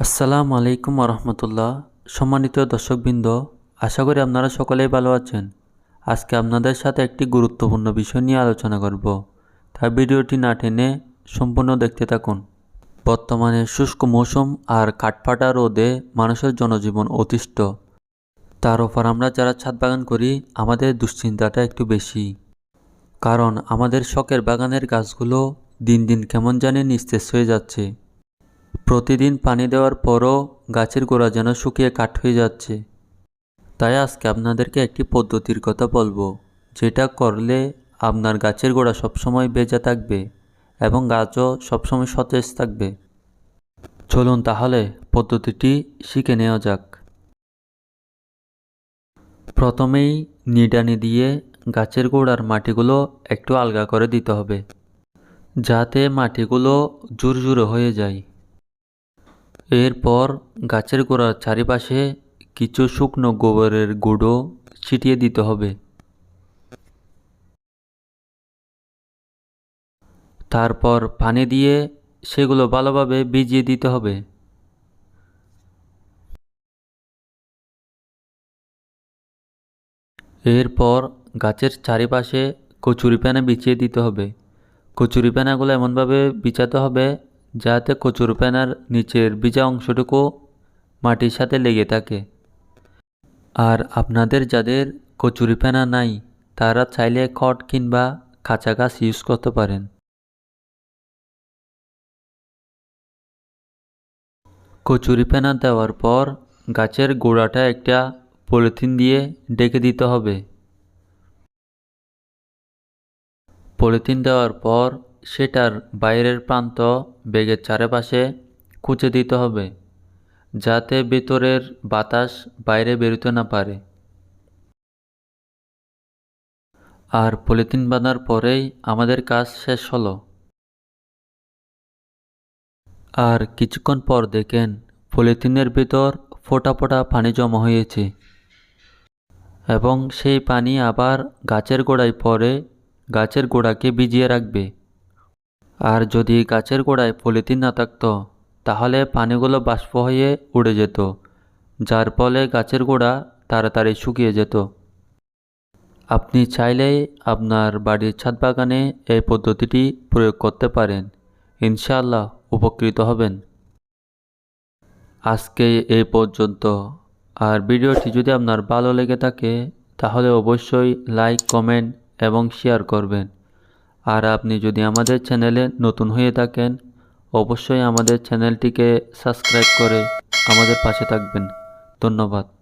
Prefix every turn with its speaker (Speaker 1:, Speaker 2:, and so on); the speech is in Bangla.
Speaker 1: আসসালামু আলাইকুম রহমতুল্লাহ সম্মানিত দর্শকবৃন্দ, আশা করি আপনারা সকলেই ভালো আছেন। আজকে আপনাদের সাথে একটি গুরুত্বপূর্ণ বিষয় নিয়ে আলোচনা করব। তাই ভিডিওটি না টেনে সম্পূর্ণ দেখতে থাকুন। বর্তমানে শুষ্ক মৌসুম আর কাঠফাটা রোদে মানুষের জনজীবন অতিষ্ঠ। তার ওপর আমরা যারা ছাদ বাগান করি, আমাদের দুশ্চিন্তাটা একটু বেশি। কারণ আমাদের শখের বাগানের গাছগুলো দিন দিন কেমন জানি নিস্তেজ হয়ে যাচ্ছে। প্রতিদিন পানি দেওয়ার পরও গাছের গোড়া যেন শুকিয়ে কাঠ হয়ে যাচ্ছে। তাই আজকে আপনাদেরকে একটি পদ্ধতির কথা বলব, যেটা করলে আপনার গাছের গোড়া সবসময় বেজা থাকবে এবং গাছও সবসময় সতেজ থাকবে। চলুন তাহলে পদ্ধতিটি শিখে নেওয়া যাক। প্রথমেই নিডানি দিয়ে গাছের গোড়ার মাটিগুলো একটু আলগা করে দিতে হবে, যাতে মাটিগুলো জুরজুরে হয়ে যায়। এরপর গাছের গোড়ার চারিপাশে কিছু শুকনো গোবরের গুঁড়ো ছিটিয়ে দিতে হবে। তারপর পানি দিয়ে সেগুলো ভালোভাবে ভিজিয়ে দিতে হবে। এরপর গাছের চারিপাশে কচুরিপানা বিছিয়ে দিতে হবে। কচুরিপানাগুলো এমনভাবে বিছাতে হবে যাতে কচুরিপানার নিচের ভিজা অংশটুকু মাটির সাথে লেগে থাকে। আর আপনাদের যাদের কচুরি কচুরিপানা নাই, তারা চাইলে খট কিংবা কাঁচা গাছ ইউজ করতে পারেন। কচুরি কচুরিপানা দেওয়ার পর গাছের গোড়াটা একটা পলিথিন দিয়ে ডেকে দিতে হবে। পলিথিন দেওয়ার পর সেটার বাইরের প্রান্ত বেগের চারপাশে কুচে দিতে হবে, যাতে ভেতরের বাতাস বাইরে বেরোতে না পারে। আর পলিথিন বাঁধার পরেই আমাদের কাজ শেষ হলো। আর কিছুক্ষণ পর দেখেন পলিথিনের ভিতর ফোটা ফোটা পানি জমা হয়েছে এবং সেই পানি আবার গাছের গোড়ায় পরে গাছের গোড়াকে ভিজিয়ে রাখবে। আর যদি গাছের গোড়ায় পলিথিন না থাকতো, তাহলে পানিগুলো বাষ্প হয়ে উড়ে যেত, যার ফলে গাছের গোড়া তাড়াতাড়ি শুকিয়ে যেত। আপনি চাইলেই আপনার বাড়ির ছাদ বাগানে এই পদ্ধতিটি প্রয়োগ করতে পারেন। ইনশাআল্লাহ উপকৃত হবেন। আজকে এই পর্যন্ত। আর ভিডিওটি যদি আপনার ভালো লেগে থাকে, তাহলে অবশ্যই লাইক, কমেন্ট এবং শেয়ার করবেন। আর আপনি যদি আমাদের চ্যানেলে নতুন হয়ে থাকেন, অবশ্যই আমাদের চ্যানেলটিকে সাবস্ক্রাইব করে আমাদের পাশে থাকবেন। ধন্যবাদ।